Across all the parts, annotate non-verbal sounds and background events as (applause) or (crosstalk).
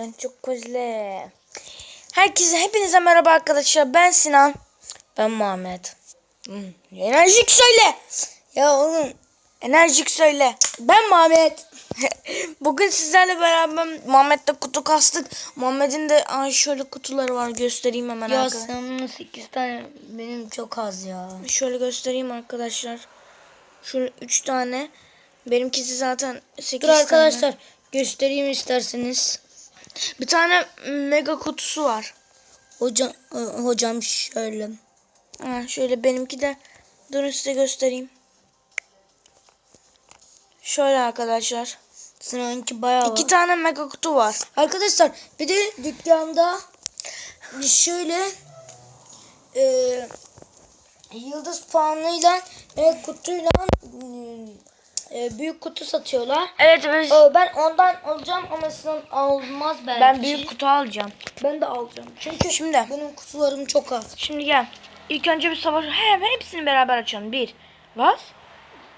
Ben çok kozle. Herkese hepinize merhaba arkadaşlar. Ben Sinan. Ben Muhammed. Hmm, enerjik söyle. Ya oğlum enerjik söyle. Ben Muhammed. (laughs) Bugün sizlerle beraber Muhammed'le kutu kastık. Muhammed'in de ay şöyle kutuları var göstereyim hemen Ya arkadaşlar. sen 8 tane benim çok az ya. Şöyle göstereyim arkadaşlar. Şöyle 3 tane. Benimkisi zaten 8 Dur arkadaşlar göstereyim isterseniz. Bir tane mega kutusu var. Hocam e, hocam şöyle. Ha, şöyle benimki de durun size göstereyim. Şöyle arkadaşlar. Sınavınki bayağı İki var. tane mega kutu var. Arkadaşlar bir de dükkanda şöyle e, yıldız puanıyla ve kutuyla e, büyük kutu satıyorlar. Evet biz, E, ben ondan alacağım ama sınav almaz belki. ben büyük kutu alacağım. Ben de alacağım. Çünkü Şimdi benim kutularım çok az. şimdi gel. İlk önce bir savaş. He ben hepsini beraber açalım. Bir. Bas.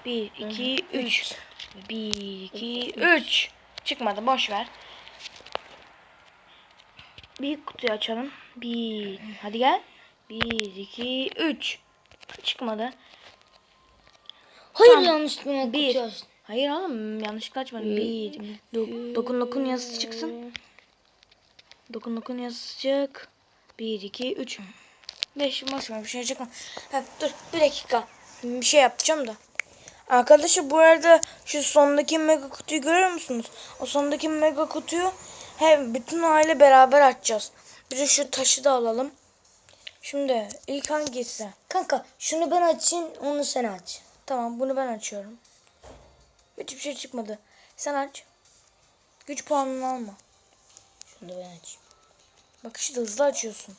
Bir, iki, üç. Bir, iki, üç. Çıkmadı boş ver. Büyük kutuyu açalım. Bir. Hadi gel. Bir, iki, üç. Çıkmadı. Hayır Tamam. yanlışlıkla Bir. açtım. Hayır oğlum yanlış kaçmadı. Bir. Do- dokun dokun yazısı çıksın. Dokun dokun yazısı çık. Bir, iki, üç. Beş. Başıma bir şey çıkma. Ha, dur bir dakika. Bir şey yapacağım da. Arkadaşlar bu arada şu sondaki mega kutuyu görüyor musunuz? O sondaki mega kutuyu hem bütün aile beraber açacağız. Bir de şu taşı da alalım. Şimdi ilk hangisi? Kanka şunu ben açayım onu sen aç. Tamam bunu ben açıyorum. Hiçbir şey çıkmadı. Sen aç. Güç puanını alma. Şunu da ben açayım. Bak işte hızlı açıyorsun.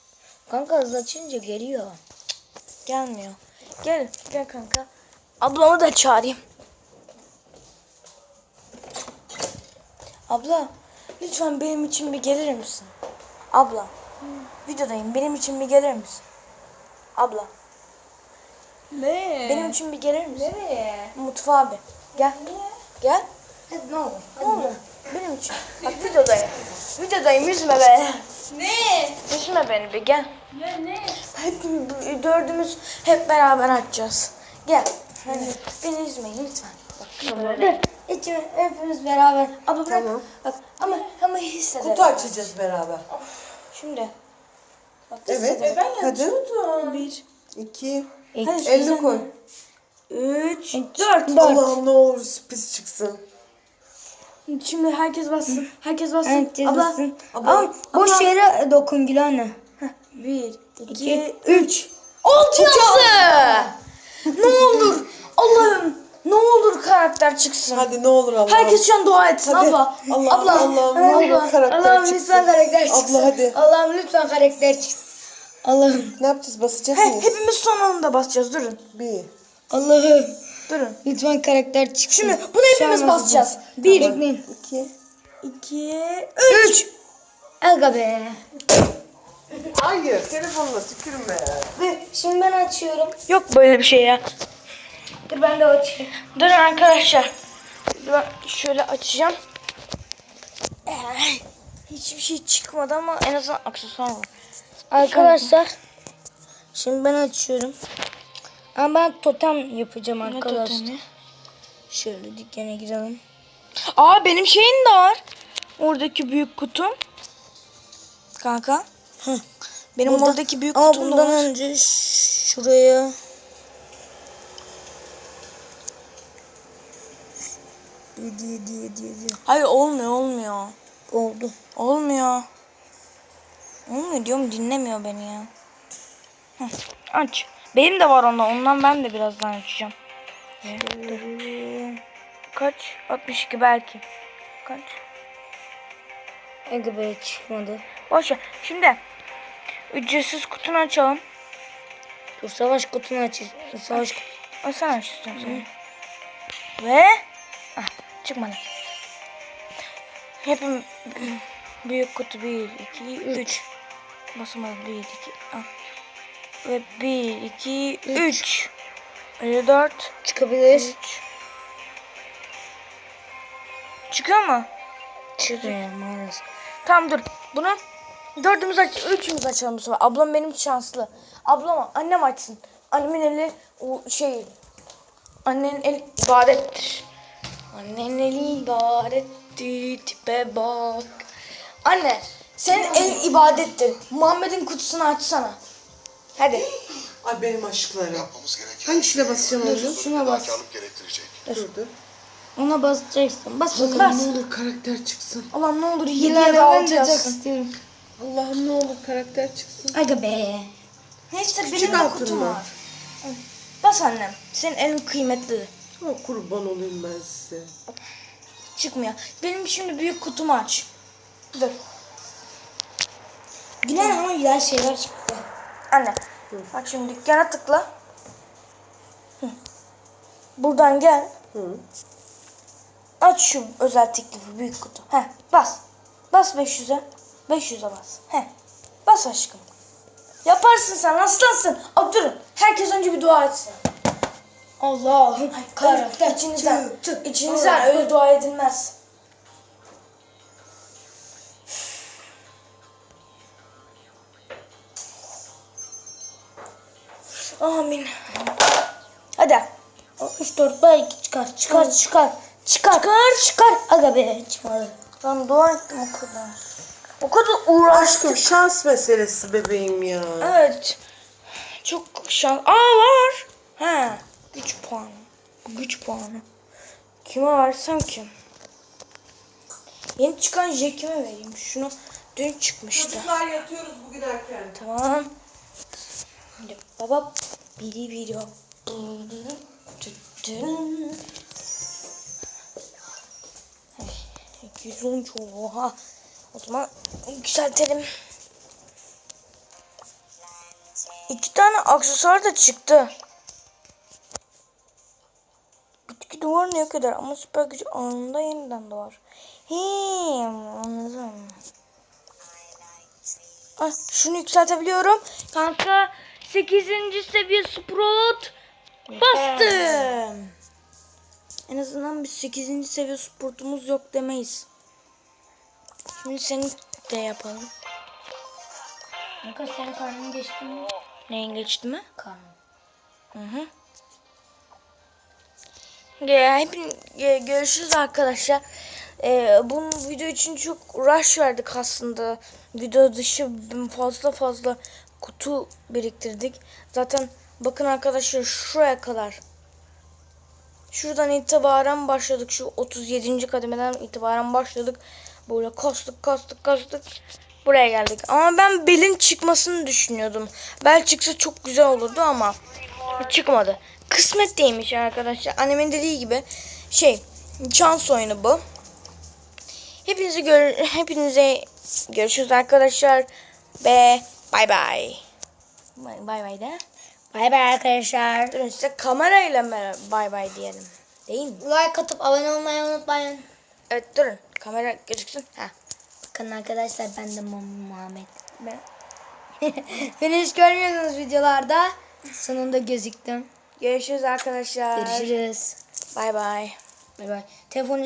Kanka hızlı açınca geliyor. Gelmiyor. Gel, gel kanka. Ablamı da çağırayım. Abla, lütfen benim için bir gelir misin? Abla, videodayım. Benim için bir gelir misin? Abla, Ne? benim için bir gelir misin? Nereye? Mutfağa abi. Gel. Gel. Hadi ne olur. Ne olur? Benim için. Bak videodayım. Videodayım üzme beni. Ne? Üzme beni bir gel. Ya ne? Hep dördümüz hep beraber açacağız. Gel. Hadi beni üzmeyin lütfen. Bak. İçime hepimiz beraber. Abla bırak. Tamam. Bak ama ama hissederek. Kutu açacağız beraber. Şimdi. Bak Evet. hissederek. Hadi. Bir, İki. Elini sen koy. de. üç, dört. Allah'ım ne olur sürpriz çıksın. Şimdi herkes bassın. Herkes bassın. Herkes abla. bassın. Abla. Ama boş yere dokun Gülane. Bir, iki, İki, üç. Altı yazdı. ne olur. Allah'ım. Ne olur karakter çıksın. Hadi ne olur Allah'ım. Herkes şu an dua etsin Hadi. abla. Allah'ım, abla. Allah'ım, ne olur karakter Allah'ım lütfen karakter çıksın. Abla hadi. Allah'ım lütfen karakter çıksın. Allah'ım. Ne yapacağız basacak He, mıyız? hepimiz son anda basacağız. Durun. Bir. Allah'ım. Durun. Lütfen karakter çıksın. Şimdi bunu hepimiz basacağız. Bir. İki. İki, üç. Aga be. Hayır telefonla tükürme. Dur, Şimdi ben açıyorum. Yok böyle bir şey ya. Dur ben de açayım. Durun arkadaşlar. Ben şöyle açacağım. Ee, Hiçbir şey çıkmadı ama en azından aksesuar var. Arkadaşlar. Şimdi ben açıyorum. Ama ben totem yapacağım Ne arkadaşlar. totemi? Şöyle dükkana girelim. Aa benim şeyim de var. Oradaki büyük kutum. Kanka. Benim Burada- oradaki büyük Ama kutum da bundan var. önce şuraya Yedi, yedi, yedi, yedi. Hayır olmuyor olmuyor. Oldu. Olmuyor. Olmuyor diyorum dinlemiyor beni ya. Hı, aç. Benim de var onda. Ondan ben de birazdan açacağım. Kaç? 62 belki. Kaç? Aga be çıkmadı. Boş ver. Şimdi ücretsiz kutunu açalım. Dur savaş kutunu aç. Savaş kutu. Ay sen aç istiyorsan. Ve ah, çıkmadı. Hepim (clears throat) büyük kutu 1, 2, 3. Basamadım 1, 2. Ah. Ve 1, 2, 3. 54, Çıkabilir. 3. Çıkıyor mu? Çıkmıyor maalesef. Tamam dur. Bunu dördümüz aç, üçümüz açalım bu sefer. Ablam benim şanslı. Ablam annem açsın. Annemin eli o şey annenin eli ibadettir. Annenin eli ibadettir. Tipe bak. Anne senin elin ibadettir. Muhammed'in kutusunu açsana. Hadi. Ay benim aşklarım. Yapmamız gereken Hangisine basacağım hocam? Şuna bas. fedakarlık gerektirecek. Dur dur. Ona basacaksın. Bas bakalım. Bas. Ne olur karakter çıksın. Allah'ım ne olur 7 ya da 6 ben de çok yazsın. istiyorum. Allah'ım ne olur karakter çıksın. Aga be. Neyse benim de altın kutum mı? var. Bas annem. Senin elin kıymetli. Ama kurban olayım ben size. Çıkmıyor. Benim şimdi büyük kutumu aç. Dur. Gülen ama güzel şeyler çıktı. Anne. Bak şimdi dükkana tıkla. Hı. Buradan gel. Hı. Aç şu özel teklifi büyük kutu. Heh bas. Bas 500'e. 500'e bas. Heh. Bas aşkım. Yaparsın sen aslansın. Abi durun. Herkes önce bir dua etsin. Allah'ım. Karakter. İçinizden. İçinizden öyle dua edilmez. Amin. Hadi. 64 belki çıkar. Çıkar çıkar. Çıkar. Çıkar çıkar. Aga be çıkmadı. Ben dua ettim o kadar. O kadar uğraştım. Aşkım şans meselesi bebeğim ya. Evet. Çok şans. Aa var. He. Güç puanı. Güç puanı. Kime versem ki? Yeni çıkan Jack'ime vereyim. Şunu dün çıkmıştı. Çocuklar yatıyoruz bugün erken. Tamam. Baba biri biri Yüzün oha. O zaman yükseltelim. İki tane aksesuar da çıktı. Bitki duvarını yok eder ama süper gücü anında yeniden doğar. Him, anladım. Ah, şunu yükseltebiliyorum. Kanka 8. seviye Sprout bastım. En azından bir 8. seviye Sprout'umuz yok demeyiz. Şimdi seni de yapalım. Kanka senin karnın geçti mi? Neyin geçti mi? Karnın. Hı hı. Ya, hepin, ya, görüşürüz arkadaşlar. Ee, bu video için çok rush verdik aslında. Video dışı fazla fazla kutu biriktirdik. Zaten bakın arkadaşlar şuraya kadar. Şuradan itibaren başladık. Şu 37. kademeden itibaren başladık. Böyle kastık kastık kastık. Buraya geldik. Ama ben belin çıkmasını düşünüyordum. Bel çıksa çok güzel olurdu ama çıkmadı. Kısmet değilmiş arkadaşlar. Annemin dediği gibi şey şans oyunu bu. Hepinizi gör hepinize görüşürüz arkadaşlar ve bay bay. Bay bay de. Bay bay arkadaşlar. Durun size kamerayla bay bay diyelim. Değil mi? Like atıp abone olmayı unutmayın. Evet durun. Kamera gözüksün. Ha. Bakın arkadaşlar ben de Muhammed. Ben (laughs) Beni hiç görmüyorsunuz videolarda. Sonunda gözüktüm. Görüşürüz arkadaşlar. Görüşürüz. Bay bay. Bay bay. Telefonu